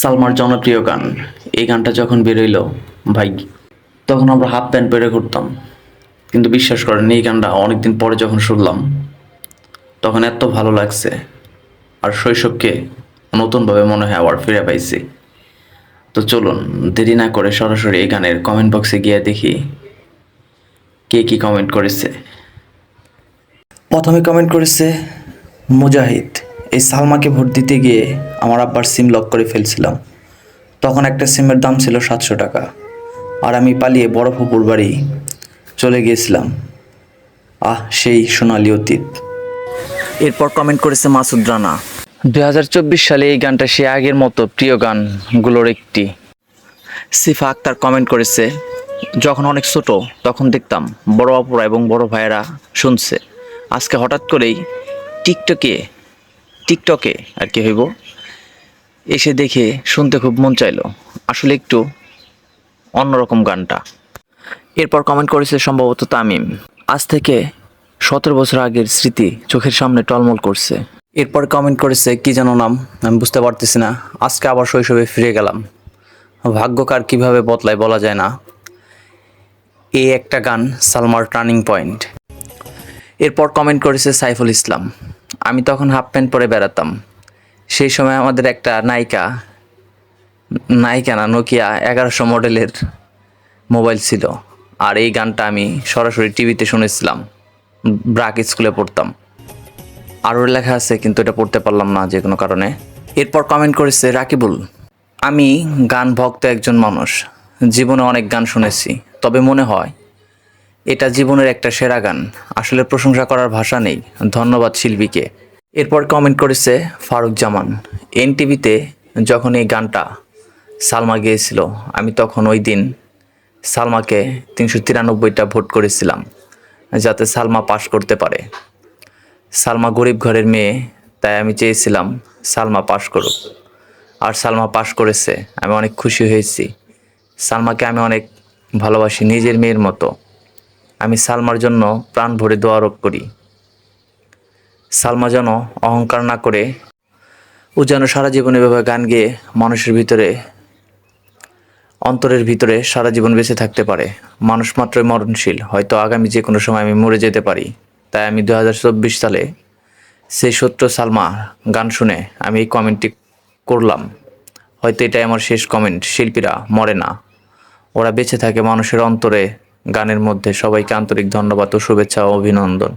সালমার জনপ্রিয় গান। এই গানটা যখন বেরোইলো, ভাই, তখন আমরা হাফ প্যান্ট পরে করতাম কিন্তু বিশ্বাস করেন, এই গানটা অনেকদিন পরে যখন শুনলাম, তখন এত ভালো লাগছে। আর শৈশবকে নতুনভাবে মনে হয় আবার ফিরে পাইছি। তো চলুন, দেরি না করে সরাসরি এই গানের কমেন্ট বক্সে গিয়ে দেখি কে কি কমেন্ট করেছে। প্রথমে কমেন্ট করেছে মুজাহিদ। এই সালমাকে ভোট দিতে গিয়ে আমার আব্বার সিম লক করে ফেলছিলাম। তখন একটা সিমের দাম ছিল সাতশো টাকা। আর আমি পালিয়ে বড় ফুপুর বাড়ি চলে গিয়েছিলাম। আহ সেই সোনালি অতীত। এরপর কমেন্ট করেছে মাসুদ রানা। দু হাজার চব্বিশ সালে এই গানটা সে আগের মতো প্রিয় গানগুলোর একটি। সিফা আক্তার কমেন্ট করেছে যখন অনেক ছোট তখন দেখতাম বড় অপরা এবং বড় ভাইয়েরা শুনছে। আজকে হঠাৎ করেই টিকটকে টিকটকে আর কি হইব, এসে দেখে শুনতে খুব মন চাইলো। আসলে একটু অন্যরকম গানটা। এরপর কমেন্ট করেছে সম্ভবত তামিম। আজ থেকে সতেরো বছর আগের স্মৃতি চোখের সামনে টলমল করছে। এরপর কমেন্ট করেছে, কি যেন নাম? আমি বুঝতে পারতেছি না। আজকে আবার শৈশবে ফিরে গেলাম। ভাগ্যকার কীভাবে বদলায় বলা যায় না। এ একটা গান সালমার টার্নিং পয়েন্ট। এরপর কমেন্ট করেছে সাইফুল ইসলাম। আমি তখন হাফ প্যান্ট পরে বেড়াতাম। সেই সময় আমাদের একটা নায়িকা নায়িকা না নোকিয়া এগারোশো মডেলের মোবাইল ছিল। আর এই গানটা আমি সরাসরি টিভিতে শুনেছিলাম, ব্রাক স্কুলে পড়তাম। আরও লেখা আছে, কিন্তু এটা পড়তে পারলাম না যে কোনো কারণে। এরপর কমেন্ট করেছে, রাকিবুল, আমি গান ভক্ত একজন মানুষ। জীবনে অনেক গান শুনেছি, তবে মনে হয় এটা জীবনের একটা সেরা গান। আসলে প্রশংসা করার ভাষা নেই। ধন্যবাদ শিল্পীকে। এরপর কমেন্ট করেছে ফারুক জামান। এনটিভিতে যখন এই গানটা সালমা গিয়েছিল, আমি তখন ওই দিন সালমাকে তিনশো তিরানব্বইটা ভোট করেছিলাম, যাতে সালমা পাশ করতে পারে। সালমা গরিব ঘরের মেয়ে, তাই আমি চেয়েছিলাম সালমা পাশ করুক। আর সালমা পাশ করেছে, আমি অনেক খুশি হয়েছি। সালমাকে আমি অনেক ভালোবাসি, নিজের মেয়ের মতো। আমি সালমার জন্য প্রাণ ভরে দোয়ারোপ করি। সালমা যেন অহংকার না করে ও যেন সারা জীবন এভাবে গান গেয়ে মানুষের ভিতরে, অন্তরের ভিতরে সারা জীবন বেঁচে থাকতে পারে। মানুষ মাত্রই মরণশীল, হয়তো আগামী যে কোনো সময় আমি মরে যেতে পারি। তাই আমি দু চব্বিশ সালে সেই সত্য সালমা গান শুনে আমি এই কমেন্টটি করলাম। হয়তো এটাই আমার শেষ কমেন্ট, শিল্পীরা মরে না। ওরা বেঁচে থাকে মানুষের অন্তরে গানের মধ্যে সবাইকে আন্তরিক ধন্যবাদ ও শুভেচ্ছা ও অভিনন্দন।